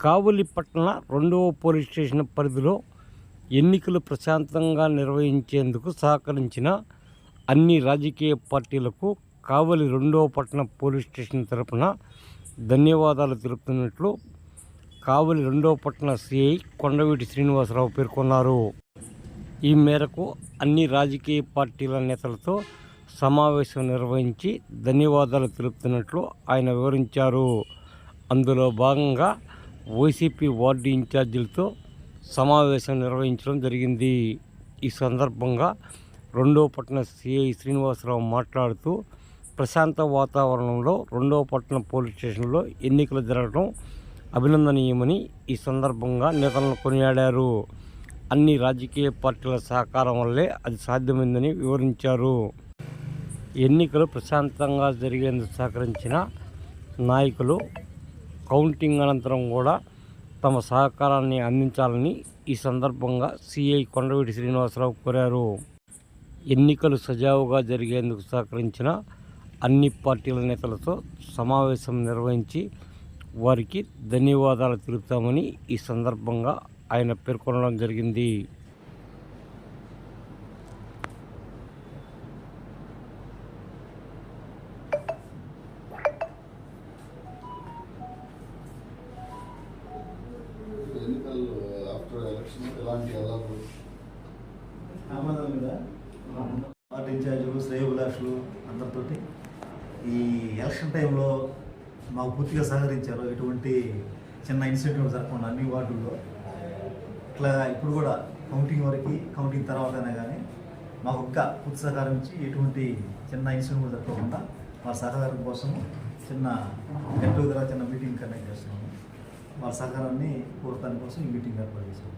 కావలిపట్న రెండవ police station పరిధిలో ఎన్నికలు ప్రశాంతంగా నిర్వహించేందుకు సహకరించిన అన్ని రాజకీయ పార్టీలకు కావలి రెండవ పట్టణ పోలీస్ స్టేషన్ తరపున ధన్యవాదాలు తెలుపుతున్నట్లు కావలి రెండవ పట్టణ సిఐ కొండవీటి శ్రీనివాసరావు పేర్కొన్నారు. ఈ మేరకు అన్ని రాజకీయ పార్టీల నేతలతో సమావేశం నిర్వహించి ధన్యవాదాలు తెలుపుతున్నట్లు ఆయన వివరించారు. అందులో భాగంగా వైసీపీ వార్డు ఇన్ఛార్జీలతో సమావేశం నిర్వహించడం జరిగింది. ఈ సందర్భంగా రెండవ పట్టణ సిఐ శ్రీనివాసరావు మాట్లాడుతూ ప్రశాంత వాతావరణంలో రెండవ పట్టణ పోలీస్ స్టేషన్లో ఎన్నికలు జరగడం అభినందనీయమని ఈ సందర్భంగా నేతలను కొనియాడారు. అన్ని రాజకీయ పార్టీల సహకారం వల్లే అది సాధ్యమైందని వివరించారు. ఎన్నికలు ప్రశాంతంగా జరిగేందుకు సహకరించిన నాయకులు కౌంటింగ్ అనంతరం కూడా తమ సహకారాన్ని అందించాలని ఈ సందర్భంగా సిఐ కొండవీటి శ్రీనివాసరావు కోరారు. ఎన్నికలు సజావుగా జరిగేందుకు సహకరించిన అన్ని పార్టీల నేతలతో సమావేశం నిర్వహించి వారికి ధన్యవాదాలు తెలుపుతామని ఈ సందర్భంగా ఆయన పేర్కొనడం జరిగింది ఎన్నికలు ఆఫ్టర్ ఎలక్షన్ ఎలాంటి ఎలాగో ఆమోదం మీద పార్టీ ఇన్ఛార్జీలు శ్రేయోభిలాషులు అందరితోటి ఈ ఎలక్షన్ టైంలో మాకు పూర్తిగా సహకరించారు. ఎటువంటి చిన్న ఇన్సిడెంట్ జరగకుండా అన్ని వార్డుల్లో. ఇట్లా ఇప్పుడు కూడా కౌంటింగ్ వరకు కౌంటింగ్ తర్వాతైనా కానీ మాకు ఇంకా పూర్తి సహకారం ఇచ్చి ఎటువంటి చిన్న ఇన్సిడెంట్ కూడా జరగకుండా మా సహకారం కోసం చిన్న గెట్ చిన్న మీటింగ్ కండక్ట్ చేస్తున్నాము. వాళ్ళ సహకారాన్ని కోరటానికి కోసం ఈ మీటింగ్ ఏర్పాటు చేసాము